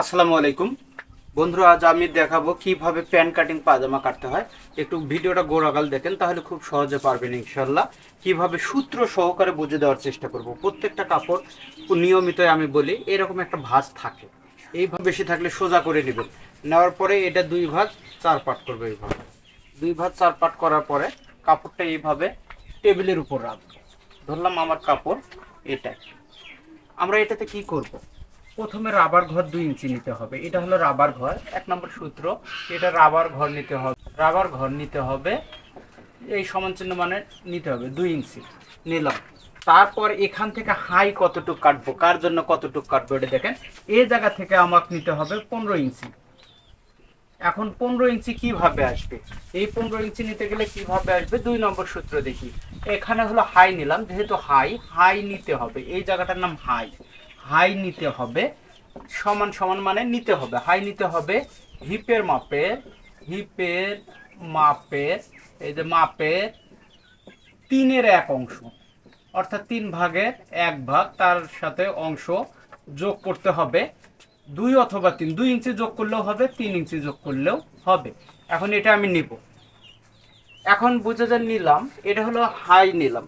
আসসালামু আলাইকুম। বন্ধুরা, আজ আমি দেখাবো কীভাবে প্যান কাটিং পাজামা কাটতে হয়। একটু ভিডিওটা গোড়াগাল দেখেন, তাহলে খুব সহজে পারবেন ইনশাল্লাহ কীভাবে সূত্র সহকারে বুঝে দেওয়ার চেষ্টা করব। প্রত্যেকটা কাপড় নিয়মিত আমি বলি, এরকম একটা ভাঁজ থাকে। এই এইভাবে বেশি থাকলে সোজা করে নেবেন। নেওয়ার পরে এটা দুই ভাঁজ, চার পাট করবে এইভাবে। দুই ভাঁজ, চার পাট করার পরে কাপড়টা এইভাবে টেবিলের উপর রাখব। ধরলাম আমার কাপড় এটা আমরা এটাতে কি করব? প্রথমে রাবার ঘর দুই ইঞ্চি নিতে হবে। এটা হলো রাবার ঘর, এক নম্বর সূত্র। এটা রাবার ঘর নিতে হবে, রাবার ঘর নিতে হবে, এই সমান চিহ্ন মানে নিতে হবে, দুই ইঞ্চি নিলাম। তারপর এখান থেকে হাই কতটুক কাটবো, কার জন্য কতটুক কাটবো এটা দেখেন। এই জায়গা থেকে আমাকে নিতে হবে পনেরো ইঞ্চি। এখন পনেরো ইঞ্চি কীভাবে আসবে? এই পনেরো ইঞ্চি নিতে গেলে কীভাবে আসবে? দুই নম্বর সূত্র দেখি। এখানে হলো হাই নিলাম, যেহেতু হাই হাই নিতে হবে। এই জায়গাটার নাম হাই। হাই নিতে হবে, সমান সমান মানে নিতে হবে। হাই নিতে হবে হিপের মাপের হিপের মাপের, এই যে মাপের তিনের এক অংশ, অর্থাৎ তিন ভাগের এক ভাগ, তার সাথে অংশ যোগ করতে হবে। দুই অথবা তিন, দুই ইঞ্চি যোগ করলেও হবে, তিন ইঞ্চি যোগ করলেও হবে। এখন এটা আমি নিব। এখন বুঝে যে নিলাম, এটা হলো হাই নিলাম।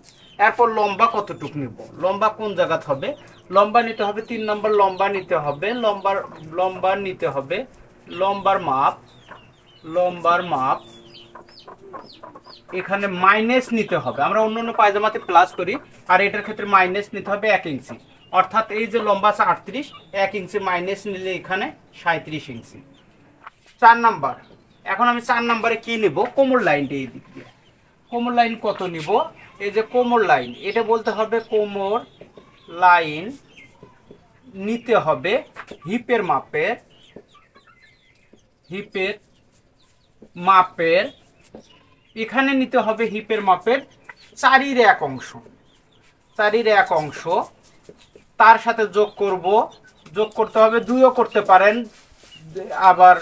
এরপর লম্বা কতটুক নিব? লম্বা কোন জায়গাত হবে? লম্বা নিতে হবে, তিন নম্বর লম্বা নিতে হবে, লম্বার, লম্বা নিতে হবে, লম্বার মাপ লম্বার মাপ, এখানে মাইনাস নিতে হবে। আমরা অন্য অন্য পায়জামাতে প্লাস করি, আর এটার ক্ষেত্রে মাইনাস নিতে হবে এক ইঞ্চি। অর্থাৎ এই যে লম্বা আছে আটত্রিশ, এক ইঞ্চি মাইনাস নিলে এখানে সাঁত্রিশ ইঞ্চি। চার নাম্বার। এখন আমি চার নাম্বারে কি নিব? কোমর লাইনটা এই দিক দিয়ে। কোমর লাইন কত নিব? এই যে কোমর লাইন এটা বলতে হবে কোমর লাইন নিতে হবে হিপের মাপের হিপের মাপের, এখানে নিতে হবে হিপের মাপের চারির এক অংশ। চারির এক অংশ, তার সাথে যোগ করব, যোগ করতে হবে দুইও করতে পারেন, আবার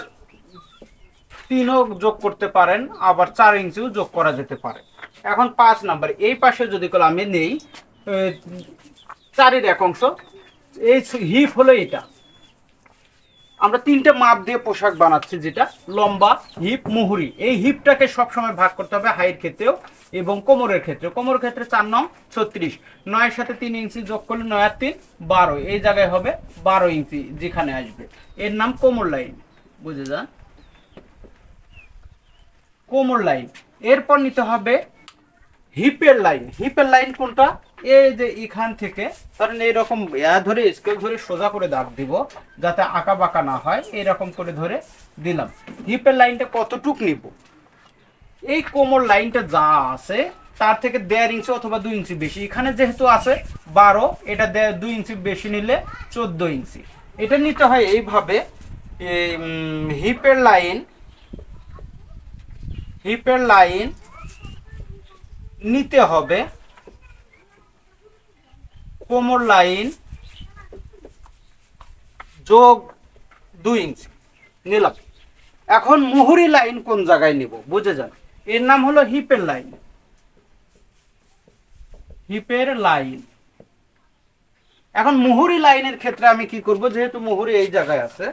তিনও যোগ করতে পারেন, আবার চার ইঞ্চিও যোগ করা যেতে পারে। এখন পাঁচ নাম্বার, এই পাশে যদি আমি নেই চারের এক অংশ। এই হিপ হলো এটা আমরা তিনটে মাপ দিয়ে পোশাক বানাচ্ছি, যেটা লম্বা হিপ, মুহুরি। এই হিপটাকে সবসময় ভাগ করতে হবে হাইট ক্ষেত্রেও এবং কোমরের ক্ষেত্রে কোমরের ক্ষেত্রে চার নং, ছত্রিশ। নয়ের সাথে তিন ইঞ্চি যোগ করলে নয় আর তিন, বারো। এই জায়গায় হবে বারো ইঞ্চি যেখানে আসবে। এর নাম কোমর লাইন। বুঝে যান? কোমর লাইন। এরপর নিতে হবে হিপের লাইন। হিপের লাইন কোনটা? এই যে এখান থেকে ধরেন এইরকম ইয়া ধরে স্কেল ধরে সোজা করে দাগ দিব যাতে আঁকা বাঁকা না হয় এরকম করে ধরে দিলাম। হিপের লাইনটা কতটুক নিব? এই কোমর লাইনটা যা আছে তার থেকে দেড় ইঞ্চি অথবা দুই ইঞ্চি বেশি। এখানে যেহেতু আছে বারো এটা দুই ইঞ্চি বেশি নিলে চোদ্দ ইঞ্চি এটা নিতে হয় এইভাবে এই, হিপের লাইন হিপের লাইন নিতে হবে কোমর লাইন যোগ দুই ইঞ্চি, নিলাম। এখন মুহুরি লাইন কোন জায়গায় নিব, বুঝে যান। এর নাম হলো হিপের লাইন। হিপের লাইন। এখন মুহুরি লাইনের ক্ষেত্রে আমি কি করব, যেহেতু মুহুরি এই জায়গায় আছে,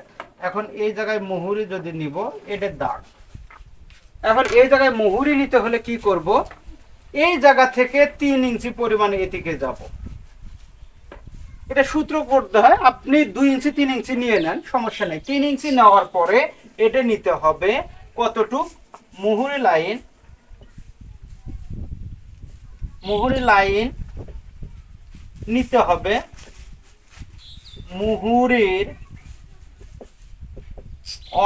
এখন এই জায়গায় মুহুরি যদি নিব এটার দাগ। এখন এই জায়গায় মুহুরি নিতে হলে কি করব, এই জায়গা থেকে তিন ইঞ্চি পরিমাণে এদিকে যাব। এটা সূত্র করতে হয়, আপনি দুই ইঞ্চি, তিন ইঞ্চি নিয়ে নেন, সমস্যা নেই। তিন ইঞ্চি নেওয়ার পরে এটা নিতে হবে কতটুক? মুহুরি লাইন মুহুরি লাইন নিতে হবে মুহুরির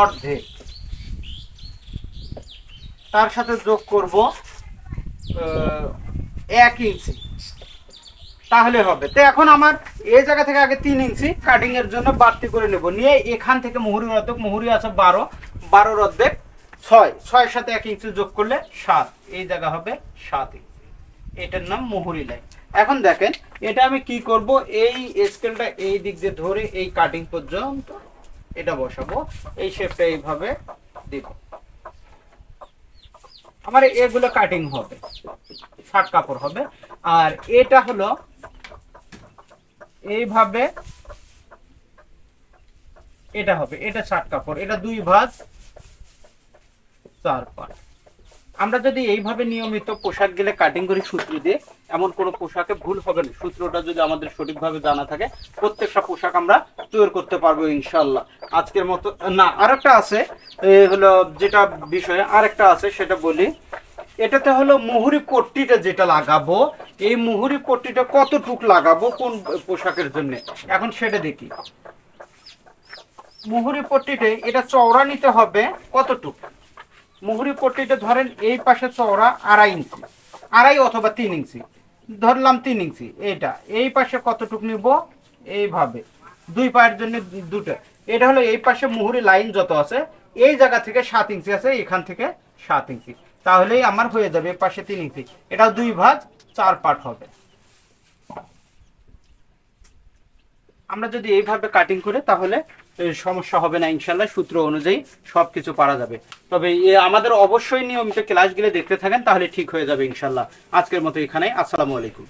অর্ধেক। তার সাথে যোগ করব এক ইঞ্চি। তাহলে হবে। তো এখন আমার এই জায়গা থেকে আগে তিন ইঞ্চি কাটিং এর জন্য বাড়তি করে নেব। নিয়ে এখান থেকে মুহুরি অর্ধেক, মুহুরি আছে বারো, বারোর অর্ধেক ছয়, ছয়ের সাথে এক ইঞ্চি যোগ করলে সাত, এই জায়গা হবে সাত ইঞ্চি। এটার নাম মুহুরি লাইন এখন দেখেন, এটা আমি কি করব? এই স্কেলটা এই দিক দিয়ে ধরে এই কাটিং পর্যন্ত এটা বসাবো। এই শেপটা এইভাবে দিব। আমার এগুলো কাটিং হবে শার্ট কাপড় হবে। আর এটা হলো এইভাবে এটা হবে, এটা ষাট কাপড়, এটা দুই ভাঁজ চার পাট আমরা যদি এইভাবে নিয়মিত পোশাক গেলে কাটিং করি সূত্র দিয়ে, এমন কোনো পোশাকে ভুল হবে না। সূত্রটা যদি আমাদের সঠিকভাবে জানা থাকে, প্রত্যেকটা পোশাক আমরা তৈরি করতে পারব ইনশাল্লাহ আজকের মতো, না, আরেকটা আছে হলো যেটা বিষয়ে আরেকটা আছে, সেটা বলি। এটাতে হলো মুহুরি পট্টিটা যেটা লাগাবো এই মুহুরি পট্টিটা কতটুক লাগাবো কোন পোশাকের জন্য? এখন সেটা দেখি। মুহুরি পট্টিতে এটা চওড়া নিতে হবে কতটুক? মুহুরি পট্টিটা ধরেন এই পাশে চওড়া আড়াই ইঞ্চি, আড়াই অথবা তিন ইঞ্চি, ধরলাম তিন ইঞ্চি, এইটা, এই পাশে কতটুক নিব? এইভাবে, দুই পায়ের জন্য দুটো। এটা হলো এই পাশে মুহুরি লাইন যত আছে, এই জায়গা থেকে সাত ইঞ্চি আছে, এখান থেকে সাত ইঞ্চি। তাহলেই আমার হয়ে যাবে পাশে তিন ইঞ্চি। এটা দুই ভাঁজ চার পার্ট হবে। আমরা যদি এইভাবে কাটিং করে, তাহলে সমস্যা হবে না ইনশাল্লাহ সূত্র অনুযায়ী সব কিছু পারা যাবে। তবে আমাদের অবশ্যই নিয়মিত ক্লাসগুলো দেখতে থাকেন, তাহলে ঠিক হয়ে যাবে ইনশাল্লাহ আজকের মতো এখানে আসসালামু আলাইকুম।